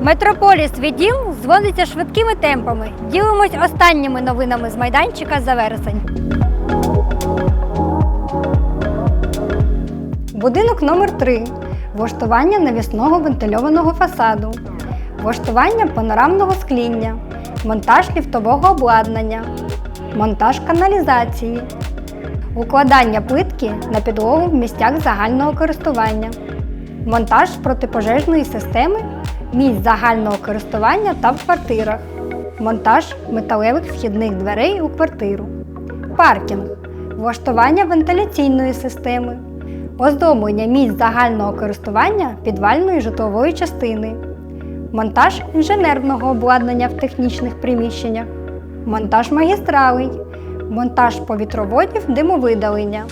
Метрополіс відділ дзвониться швидкими темпами. Ділимось останніми новинами з майданчика за вересень. Будинок номер 3 Влаштування навісного вентильованого фасаду. Влаштування панорамного скління. Монтаж ліфтового обладнання. Монтаж каналізації. Укладання плитки на підлогу в місцях загального користування. Монтаж протипожежної системи місць загального користування та в квартирах. Монтаж металевих вхідних дверей у квартиру. Паркінг. Влаштування вентиляційної системи. Оздоблення місць загального користування підвальної житлової частини. Монтаж інженерного обладнання в технічних приміщеннях. Монтаж магістралей. Монтаж повітроводів димовидалення.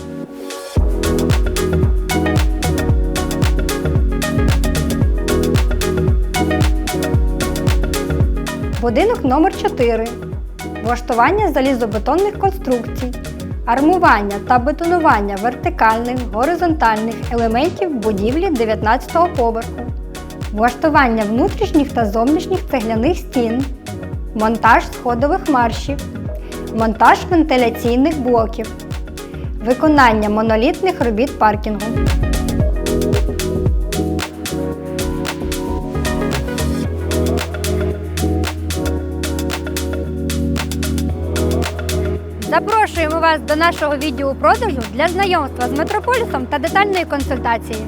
Будинок номер 4 Влаштування залізобетонних конструкцій. Армування та бетонування вертикальних, горизонтальних елементів будівлі 19-го поверху. Влаштування внутрішніх та зовнішніх цегляних стін. Монтаж сходових маршів. Монтаж вентиляційних блоків. Виконання монолітних робіт паркінгу. Запрошуємо вас до нашого відділу продажу для знайомства з метрополісом та детальної консультації.